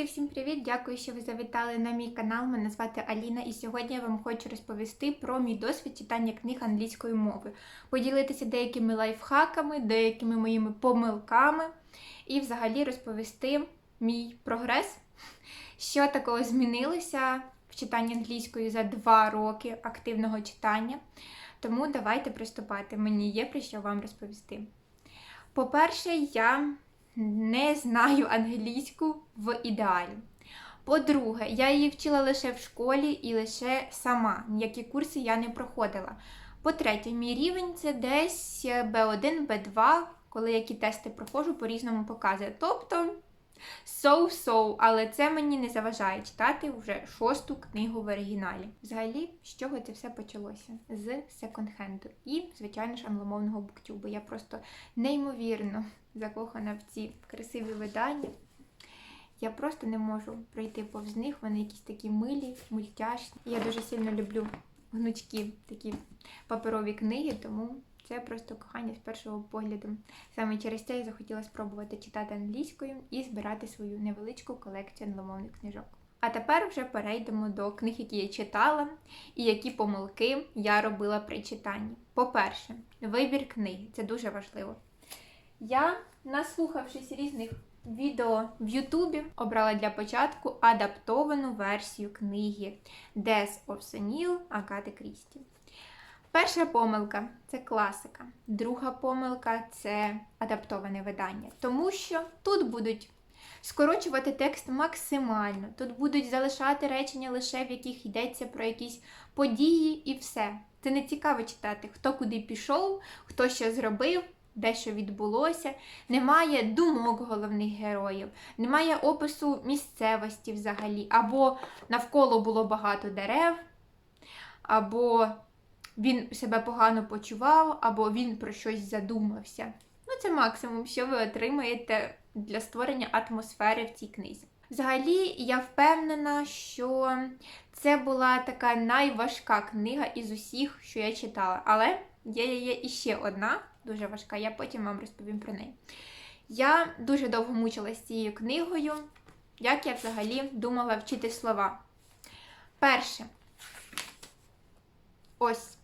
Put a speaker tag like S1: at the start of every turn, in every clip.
S1: Друзі, всім привіт! Дякую, що ви завітали на мій канал. Мене звати Аліна, і сьогодні я вам хочу розповісти про мій досвід читання книг англійською мовою, поділитися деякими лайфхаками, деякими моїми помилками і взагалі розповісти мій прогрес, що такого змінилося в читанні англійської за два роки активного читання. Тому давайте приступати. Мені є про що вам розповісти. По-перше, я не знаю англійську в ідеалі. По-друге, я її вчила лише в школі і лише сама. Ніякі курси я не проходила. По-третє, мій рівень це десь B1, B2, коли які тести проходжу, по-різному показує. Тобто so-so, але це мені не заважає читати вже шосту книгу в оригіналі. Взагалі, з чого це все почалося? З секонд-хенду і, звичайно ж, англомовного буктюбу. Я просто неймовірно закохана в ці красиві видання. Я просто не можу пройти повз них. Вони якісь такі милі, мультяшні. Я дуже сильно люблю гнучкі такі паперові книги, тому це просто кохання з першого погляду. Саме через це я захотіла спробувати читати англійською і збирати свою невеличку колекцію англомовних книжок. А тепер вже перейдемо до книг, які я читала, і які помилки я робила при читанні. По-перше, вибір книги це дуже важливо. Я, наслухавшись різних відео в Ютубі, обрала для початку адаптовану версію книги Death of Senil Агати Крісті. Перша помилка це класика. Друга помилка це адаптоване видання. Тому що тут будуть скорочувати текст максимально, тут будуть залишати речення лише в яких йдеться про якісь події і все. Це не цікаво читати, хто куди пішов, хто що зробив, де що відбулося. Немає думок головних героїв, немає опису місцевості взагалі, або навколо було багато дерев, або він себе погано почував, або він про щось задумався. Ну, це максимум, що ви отримаєте для створення атмосфери в цій книзі. Взагалі, я впевнена, що це була така найважка книга із усіх, що я читала. Але є, є іще одна, дуже важка, я потім вам розповім про неї. Я дуже довго мучилася цією книгою, як я взагалі думала вчити слова. Перше, ось,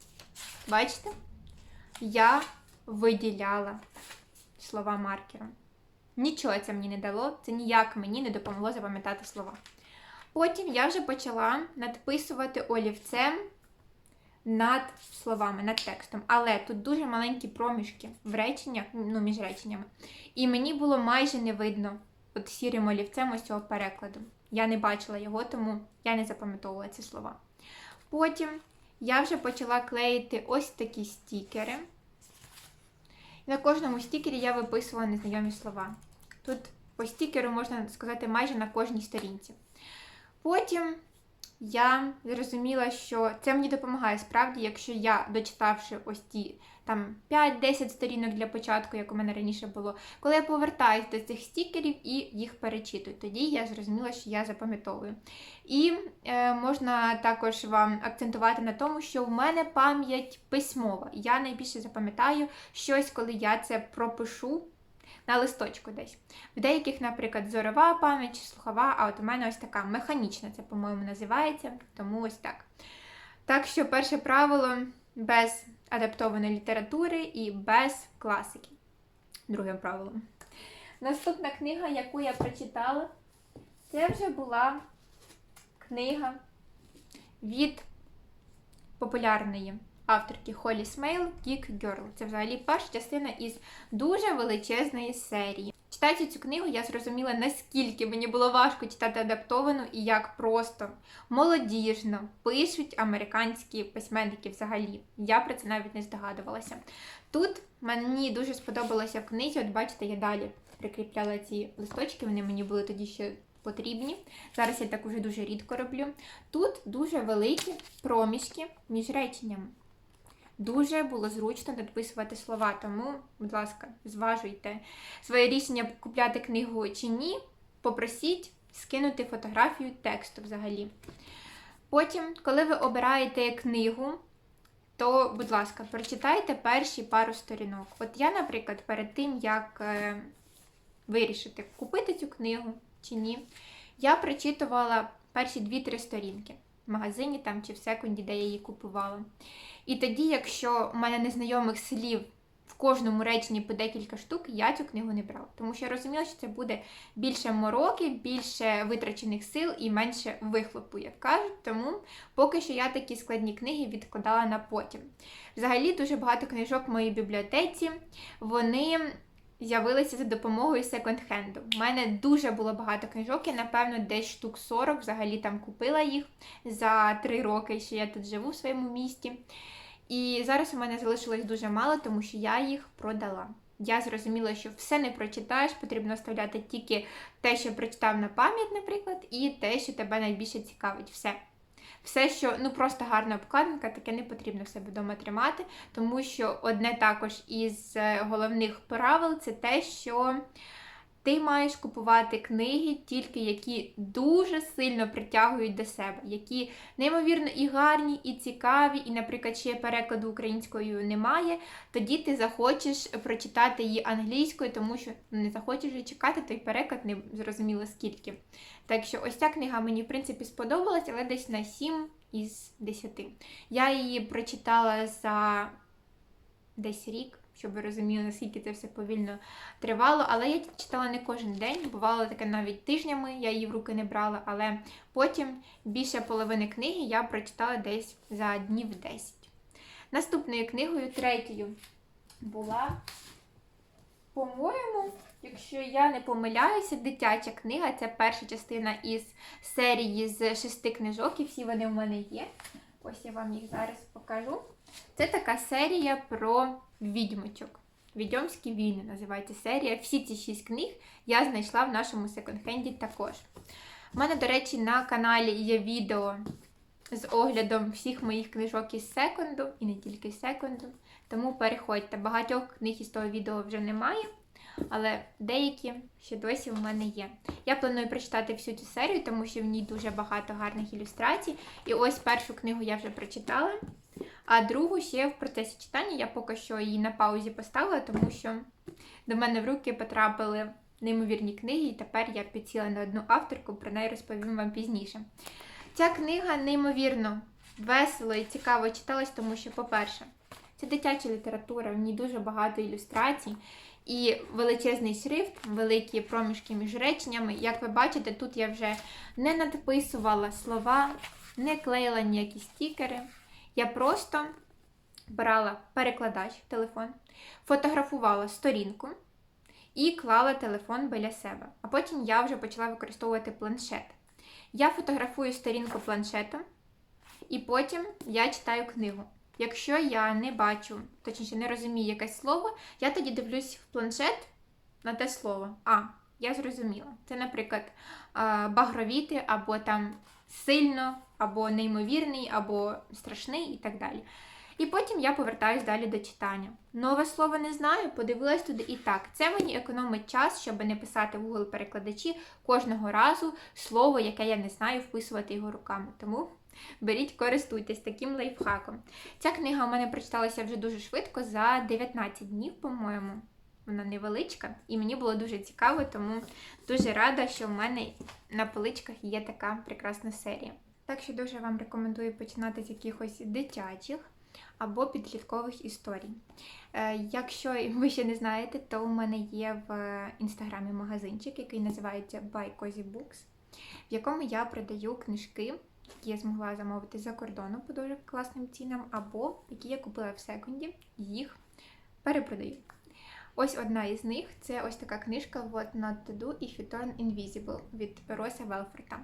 S1: бачите, я виділяла слова маркером. Нічого це мені не дало, це ніяк мені не допомогло запам'ятати слова. Потім я вже почала надписувати олівцем над словами, над текстом. Але тут дуже маленькі проміжки в реченнях, ну, між реченнями. І мені було майже не видно от сірим олівцем ось цього перекладу. Я не бачила його, тому я не запам'ятовувала ці слова. Потім я вже почала клеїти ось такі стікери. На кожному стікері я виписувала незнайомі слова. Тут по стікеру можна сказати майже на кожній сторінці. Потім я зрозуміла, що це мені допомагає справді, якщо я, дочитавши ось ті там 5-10 сторінок для початку, як у мене раніше було, коли я повертаюся до цих стікерів і їх перечитую, тоді я зрозуміла, що я запам'ятовую. І е, можна також вам акцентувати на тому, що в мене пам'ять письмова. Я найбільше запам'ятаю щось, коли я це пропишу на листочку десь. В деяких, наприклад, зорова пам'ять слухова, а от у мене ось така механічна, це, по-моєму, називається, тому ось так. Так що перше правило без адаптованої літератури і без класики. Друге правило. Наступна книга, яку я прочитала, це вже була книга від популярної авторки Холі Смейл Geek Girl. Це взагалі перша частина із дуже величезної серії. Читаючи цю книгу, я зрозуміла, наскільки мені було важко читати адаптовану і як просто молодіжно пишуть американські письменники взагалі. Я про це навіть не здогадувалася. Тут мені дуже сподобалося в книзі, от бачите, я далі прикріпляла ці листочки, вони мені були тоді ще потрібні. Зараз я так уже дуже рідко роблю. Тут дуже великі проміжки між реченнями. Дуже було зручно надписувати слова, тому, будь ласка, зважуйте своє рішення купляти книгу чи ні. Попросіть скинути фотографію тексту взагалі. Потім, коли ви обираєте книгу, то, будь ласка, прочитайте перші пару сторінок. От я, наприклад, перед тим, як е, вирішити, купити цю книгу чи ні, Я прочитувала перші 2-3 сторінки магазині там чи в секунді, де я її купувала. І тоді, якщо в мене незнайомих слів в кожному реченні по декілька штук, я цю книгу не брала. Тому що я розуміла, що це буде більше мороки, більше витрачених сил і менше вихлопу, як кажуть. Тому поки що я такі складні книги відкладала на потім. Взагалі, дуже багато книжок в моїй бібліотеці. Вони з'явилися за допомогою секонд-хенду. У мене дуже було багато книжок, я, напевно, десь штук 40 взагалі там купила їх за 3 роки, що я тут живу в своєму місті. І зараз у мене залишилось дуже мало, тому що я їх продала. Я зрозуміла, що все не прочитаєш, потрібно оставляти тільки те, що прочитав на пам'ять, наприклад, і те, що тебе найбільше цікавить. Все. Все, що ну просто гарна обкладинка, таке не потрібно в себе вдома тримати, тому що одне також із е, головних правил це те, що ти маєш купувати книги, тільки які дуже сильно притягують до себе, які неймовірно і гарні, і цікаві, і, наприклад, ще перекладу українською немає. Тоді ти захочеш прочитати її англійською, тому що не захочеш чекати той переклад, не зрозуміло скільки. Так що ось ця книга мені, в принципі, сподобалась, але десь на 7 із 10. Я її прочитала за десь рік, щоб ви розуміли, наскільки це все повільно тривало. Але я читала не кожен день, бувало таке навіть тижнями, я її в руки не брала, але потім більше половини книги я прочитала десь за днів 10. Наступною книгою, третьою, була, по-моєму, якщо я не помиляюся, дитяча книга це перша частина із серії з шести книжок, і всі вони в мене є. Ось я вам їх зараз покажу. Це така серія про відьмочок. Відьомські війни називається серія. Всі ці шість книг я знайшла в нашому секонд-хенді також. У мене, до речі, на каналі є відео з оглядом всіх моїх книжок із секунду, і не тільки з секунду. Тому переходьте. Багатьох книг із того відео вже немає, але деякі ще досі в мене є. Я планую прочитати всю цю серію, тому що в ній дуже багато гарних ілюстрацій. І ось першу книгу я вже прочитала. А другу ще в процесі читання я поки що її на паузі поставила, тому що до мене в руки потрапили неймовірні книги, і тепер я підсіла на одну авторку, про неї розповім вам пізніше. Ця книга неймовірно весело і цікаво читалась, тому що, по-перше, це дитяча література, в ній дуже багато ілюстрацій і величезний шрифт, великі проміжки між реченнями. Як ви бачите, тут я вже не надписувала слова, не клеїла ніякі стікери. Я просто брала перекладач телефон, фотографувала сторінку і клала телефон біля себе. А потім я вже почала використовувати планшет. Я фотографую сторінку планшетом, і потім я читаю книгу. Якщо я не бачу, точніше не розумію якесь слово, я тоді дивлюсь в планшет на те слово. А, я зрозуміла. Це, наприклад, багровіти, або там сильно, або неймовірний, або страшний і так далі. І потім я повертаюсь далі до читання. Нове слово не знаю, подивилась туди і так. Це мені економить час, щоб не писати в Google перекладачі кожного разу слово, яке я не знаю, вписувати його руками. Тому беріть, користуйтесь таким лайфхаком. Ця книга у мене прочиталася вже дуже швидко, за 19 днів, по-моєму. Вона невеличка, і мені було дуже цікаво, тому дуже рада, що в мене на поличках є така прекрасна серія. Так що дуже вам рекомендую починати з якихось дитячих або підліткових історій. Е, якщо ви ще не знаєте, то у мене є в інстаграмі магазинчик, який називається By Cozy Books, в якому я продаю книжки, які я змогла замовити за кордону по дуже класним цінам, або які я купила в секунді, їх перепродаю. Ось одна із них це ось така книжка What Not to Do If You Turn Invisible від Роса Велфорта.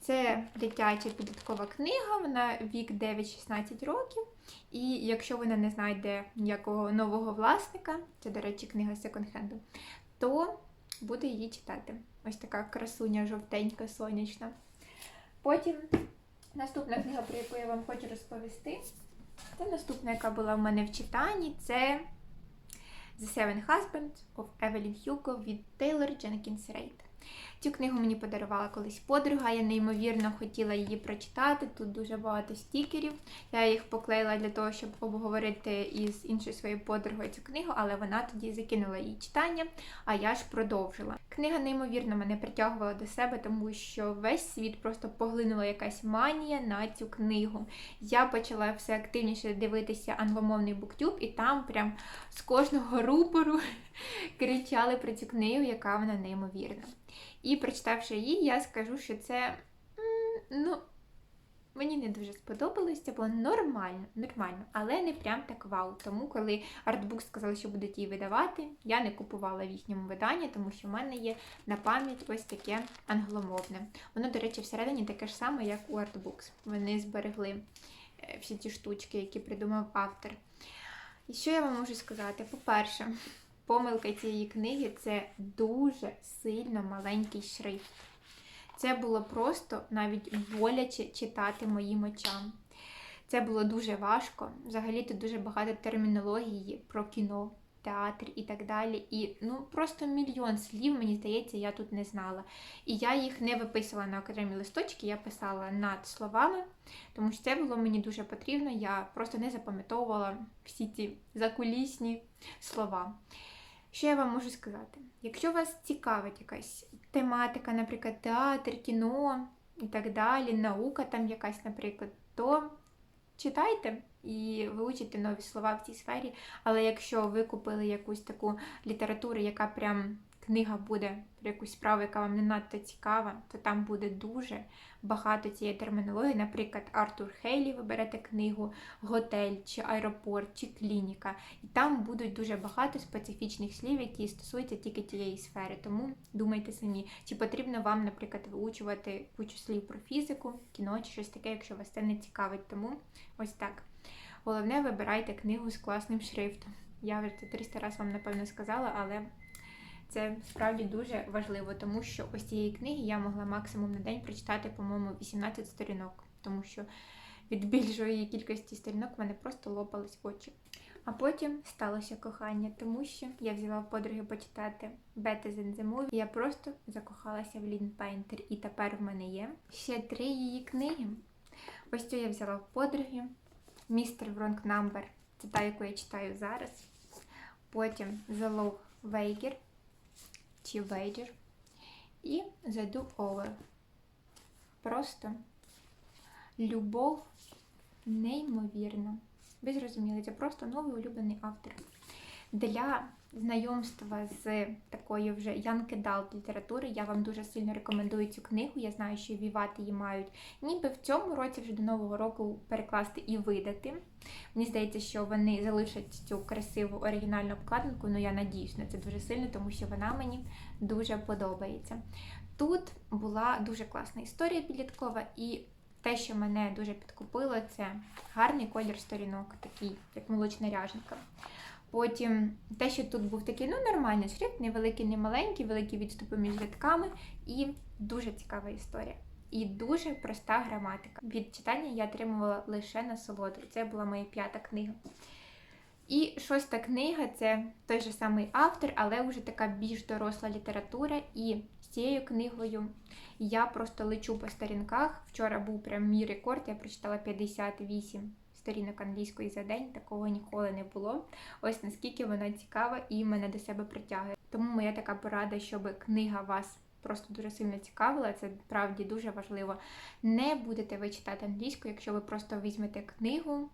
S1: Це дитяча підліткова книга, вона вік 9-16 років. І якщо вона не знайде ніякого нового власника, це, до речі, книга секонд-хенду, то буду її читати. Ось така красуня жовтенька, сонячна. Потім наступна книга, про яку я вам хочу розповісти, це наступна, яка була в мене в читанні, це The Seven Husbands of Evelyn Hugo від Тейлор Дженкінс Reid. Цю книгу мені подарувала колись подруга, я неймовірно хотіла її прочитати. Тут дуже багато стікерів. Я їх поклеїла для того, щоб обговорити із іншою своєю подругою цю книгу, але вона тоді закинула її читання, а я ж продовжила. Книга неймовірно мене притягувала до себе, тому що весь світ просто поглинула якась манія на цю книгу. Я почала все активніше дивитися англомовний буктюб, і там прям з кожного рупору кричали про цю книгу, яка вона неймовірна. І прочитавши її, я скажу, що це ну, мені не дуже сподобалось, це було нормально, нормально, але не прям так вау. Тому, коли Artbook сказали, що будуть її видавати, я не купувала в їхньому виданні, тому що в мене є на пам'ять ось таке англомовне. Воно, до речі, всередині таке ж саме, як у Artbooks. Вони зберегли е, всі ті штучки, які придумав автор. І що я вам можу сказати? По-перше, помилка цієї книги це дуже сильно маленький шрифт. Це було просто навіть боляче читати моїм очам. Це було дуже важко. Взагалі тут дуже багато термінології про кіно, театр і так далі. І ну просто мільйон слів, мені здається, я тут не знала. І я їх не виписувала на окремі листочки, я писала над словами, тому що це було мені дуже потрібно. Я просто не запам'ятовувала всі ці закулісні слова. Що я вам можу сказати? Якщо вас цікавить якась тематика, наприклад, театр, кіно і так далі, наука там якась, наприклад, то читайте і вивчите нові слова в цій сфері. Але якщо ви купили якусь таку літературу, яка прям книга буде про якусь справу, яка вам не надто цікава, то там буде дуже багато цієї термінології. Наприклад, Артур Хейлі, ви берете книгу Готель, чи аеропорт, чи клініка. І там будуть дуже багато специфічних слів, які стосуються тільки тієї сфери. Тому думайте самі, чи потрібно вам, наприклад, виучувати кучу слів про фізику, кіно чи щось таке, якщо вас це не цікавить. Тому ось так. Головне, вибирайте книгу з класним шрифтом. Я вже це 300 разів вам напевно сказала, але це справді дуже важливо, тому що ось цієї книги я могла максимум на день прочитати, по-моєму, 18 сторінок, тому що від більшої кількості сторінок в мене просто лопались очі. А потім сталося кохання, тому що я взяла подруги почитати the Movie, я просто закохалася в Лін Пейнтер. І тепер в мене є ще три її книги. Ось цю я взяла в подруги. Містер Wrong Number, це та, яку я читаю зараз. Потім The Love Чи І The Do Over. Просто любов неймовірна. Ви зрозуміли, це просто новий улюблений автор. Для знайомства з такою вже Янки Далт літератури я вам дуже сильно рекомендую цю книгу. Я знаю, що вівати її мають ніби в цьому році вже до Нового року перекласти і видати. Мені здається, що вони залишать цю красиву оригінальну обкладинку, але я надіюсь на це дуже сильно, тому що вона мені дуже подобається. Тут була дуже класна історія підліткова, і те, що мене дуже підкупило, це гарний колір сторінок, такий, як молочна ряженка. Потім те, що тут був такий ну, нормальний шрифт, невеликий, не маленький, великі відступи між рядками, і дуже цікава історія. І дуже проста граматика. Від читання я отримувала лише насолоду. Це була моя п'ята книга. І шоста книга це той же самий автор, але вже така більш доросла література. І з цією книгою я просто лечу по сторінках. Вчора був прям мій рекорд, я прочитала 58 сторінок англійської за день, такого ніколи не було. Ось наскільки вона цікава і мене до себе притягує. Тому моя така порада, щоб книга вас просто дуже сильно цікавила, це справді дуже важливо. Не будете ви читати англійську, якщо ви просто візьмете книгу.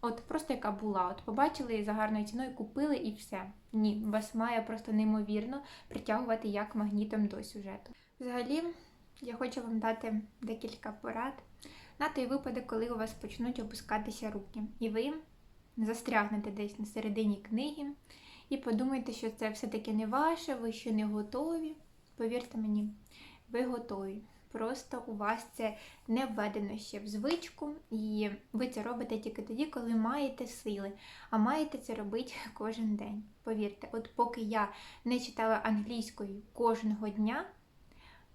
S1: От просто яка була, от побачили за гарною ціною, купили і все. Ні, вас має просто неймовірно притягувати як магнітом до сюжету. Взагалі, я хочу вам дати декілька порад на той випадок, коли у вас почнуть опускатися руки, і ви застрягнете десь на середині книги і подумаєте, що це все-таки не ваше, ви ще не готові. Повірте мені, ви готові. Просто у вас це не введено ще в звичку, і ви це робите тільки тоді, коли маєте сили. А маєте це робити кожен день. Повірте, от поки я не читала англійською кожного дня,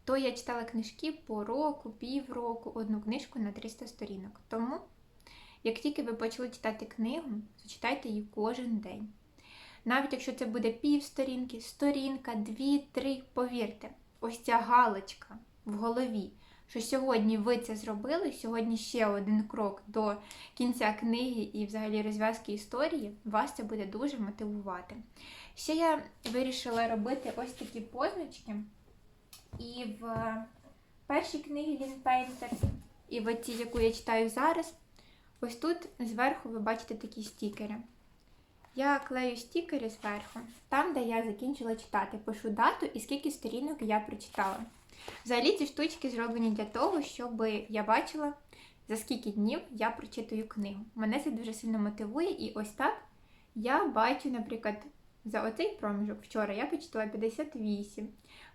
S1: то я читала книжки по року, півроку, одну книжку на 300 сторінок. Тому, як тільки ви почали читати книгу, то читайте її кожен день. Навіть якщо це буде пів сторінки, сторінка, дві, три, повірте. ось ця галочка в голові, що сьогодні ви це зробили, сьогодні ще один крок до кінця книги і взагалі розв'язки історії, вас це буде дуже мотивувати. Ще я вирішила робити ось такі позначки. І в першій книгі Лін Пейнтер, і в цій, яку я читаю зараз, ось тут зверху ви бачите такі стікери. Я клею стікери зверху, там, де я закінчила читати, пишу дату і скільки сторінок я прочитала. Взагалі ці штучки зроблені для того, щоб я бачила, за скільки днів я прочитую книгу. Мене це дуже сильно мотивує, і ось так я бачу, наприклад, за оцей проміжок вчора я прочитала 58,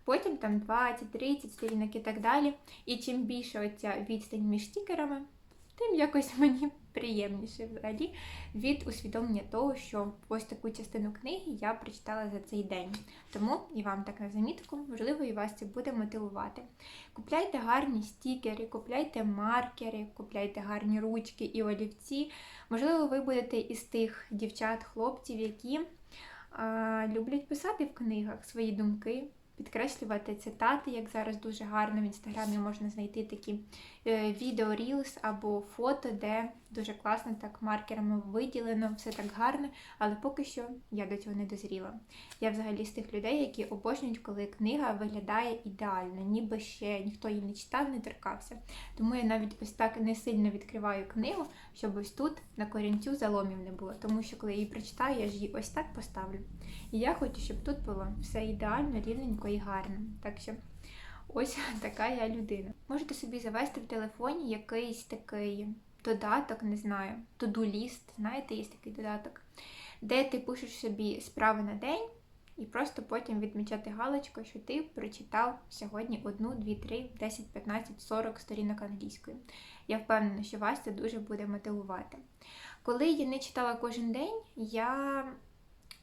S1: потім там 20, 30 сторінок і так далі. І чим більше оця відстань між стікерами, тим якось мені приємніше взагалі від усвідомлення того, що ось таку частину книги я прочитала за цей день. Тому і вам так на замітку, можливо, і вас це буде мотивувати. Купляйте гарні стікери, купляйте маркери, купляйте гарні ручки і олівці. Можливо, ви будете із тих дівчат, хлопців, які люблять писати в книгах свої думки. Підкреслювати цитати, як зараз дуже гарно в інстаграмі можна знайти такі е, відео Reels або фото, де дуже класно так маркерами виділено, все так гарно, але поки що я до цього не дозріла. Я взагалі з тих людей, які обожнюють, коли книга виглядає ідеально, ніби ще ніхто її не читав, не торкався. Тому я навіть ось так не сильно відкриваю книгу, щоб ось тут на корінцю заломів не було. Тому що коли я її прочитаю, я ж її ось так поставлю. І я хочу, щоб тут було все ідеально, рівненько і гарно. Так що ось така я людина. Можете собі завести в телефоні якийсь такий додаток, не знаю, to-do-ліст, знаєте, є такий додаток, де ти пишеш собі справи на день. І просто потім відмічати галочку, що ти прочитав сьогодні одну, дві, три, 10, 15, 40 сторінок англійської. Я впевнена, що вас це дуже буде мотивувати. Коли я не читала кожен день, я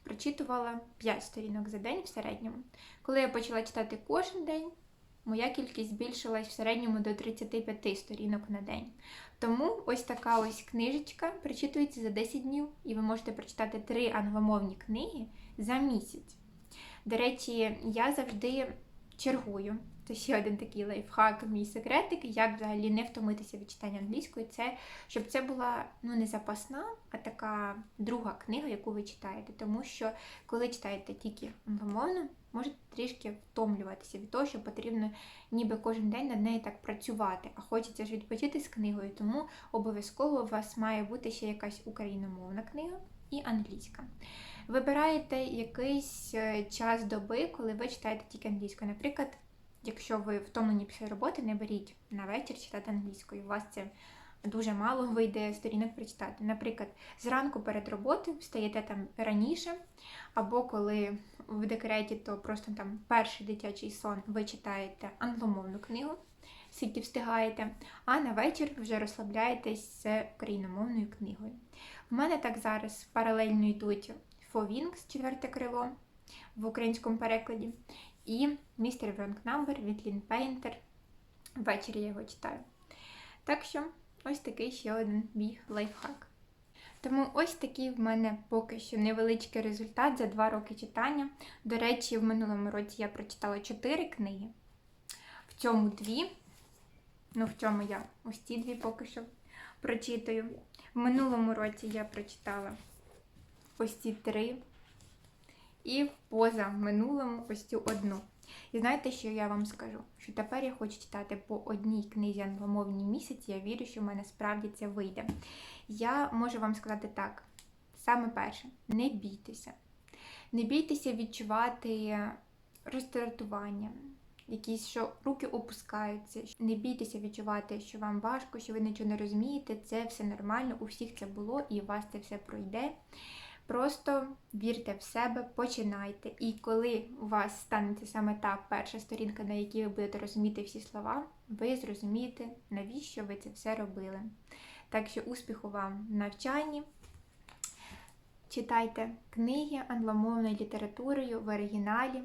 S1: прочитувала 5 сторінок за день в середньому. Коли я почала читати кожен день, моя кількість збільшилась в середньому до 35 сторінок на день. Тому ось така ось книжечка прочитується за 10 днів, і ви можете прочитати три англомовні книги за місяць. До речі, я завжди чергую. Це ще один такий лайфхак, мій секретик, як взагалі не втомитися від читання англійської, це щоб це була ну не запасна, а така друга книга, яку ви читаєте. Тому що коли читаєте тільки англомовно, можете трішки втомлюватися від того, що потрібно ніби кожен день над нею так працювати, а хочеться ж відпочити з книгою, тому обов'язково у вас має бути ще якась україномовна книга і англійська. Вибираєте якийсь е, час доби, коли ви читаєте тільки англійською. Наприклад, якщо ви втомлені після роботи, не беріть на вечір читати англійською. У вас це дуже мало вийде сторінок прочитати. Наприклад, зранку перед роботою встаєте там раніше, або коли в декреті, то просто там перший дитячий сон ви читаєте англомовну книгу, скільки встигаєте, а на вечір вже розслабляєтесь з україномовною книгою. У мене так зараз паралельно йдуть Фовінкс, четверте крило в українському перекладі, і Містер Wrong Number від Лін Пейнтер. Ввечері я його читаю. Так що, ось такий ще один мій лайфхак. Тому ось такий в мене поки що невеличкий результат за два роки читання. До речі, в минулому році я прочитала 4 книги, в цьому дві. Ну, в цьому я ось ці дві поки що прочитаю. В минулому році я прочитала ось ці три. І в поза минулому ось цю одну. І знаєте, що я вам скажу? Що тепер я хочу читати по одній книзі англомовній місяці. Я вірю, що в мене справді це вийде. Я можу вам сказати так: саме перше, не бійтеся. Не бійтеся відчувати роздратування, якісь, що руки опускаються. Не бійтеся відчувати, що вам важко, що ви нічого не розумієте. Це все нормально, у всіх це було і у вас це все пройде. Просто вірте в себе, починайте. І коли у вас станеться саме та перша сторінка, на якій ви будете розуміти всі слова, ви зрозумієте, навіщо ви це все робили. Так що успіху вам в навчанні. Читайте книги англомовною літературою в оригіналі.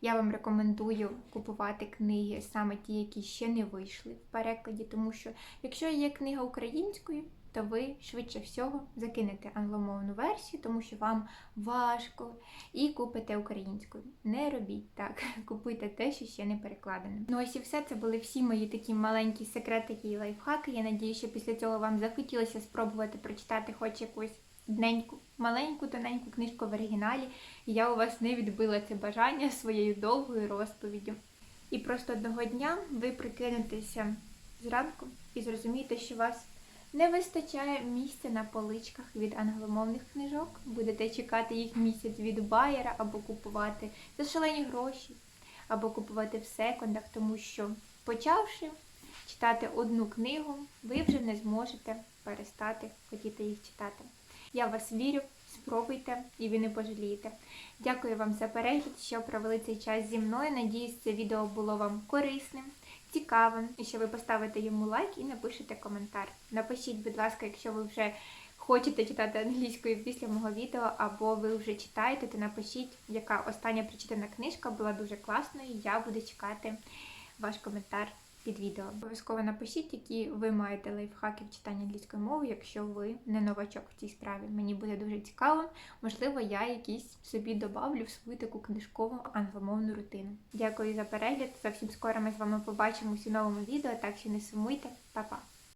S1: Я вам рекомендую купувати книги саме ті, які ще не вийшли в перекладі, тому що якщо є книга українською, то ви швидше всього закинете англомовну версію, тому що вам важко, і купите українську. Не робіть так, купуйте те, що ще не перекладене. Ну ось і все. Це були всі мої такі маленькі секретики і лайфхаки. Я надію, що після цього вам захотілося спробувати прочитати хоч якусь дненьку, маленьку, тоненьку книжку в оригіналі. І я у вас не відбила це бажання своєю довгою розповіддю. І просто одного дня ви прикинетеся зранку і зрозумієте, що вас не вистачає місця на поличках від англомовних книжок. Будете чекати їх місяць від байера або купувати за шалені гроші, або купувати в секондах, тому що почавши читати одну книгу, ви вже не зможете перестати хотіти їх читати. Я вас вірю, спробуйте і ви не пожалієте. Дякую вам за перегляд, що провели цей час зі мною. Надіюсь, це відео було вам корисним, цікавим, і що ви поставите йому лайк і напишете коментар. Напишіть, будь ласка, якщо ви вже хочете читати англійською після мого відео, або ви вже читаєте, то напишіть, яка остання прочитана книжка була дуже класною. Я буду чекати ваш коментар під відео. Обов'язково напишіть, які ви маєте лайфхаки в читанні англійської мови, якщо ви не новачок в цій справі. Мені буде дуже цікаво. Можливо, я якісь собі добавлю в свою таку книжкову англомовну рутину. Дякую за перегляд. Зовсім скоро ми з вами побачимося у новому відео, так що не сумуйте, Па-па!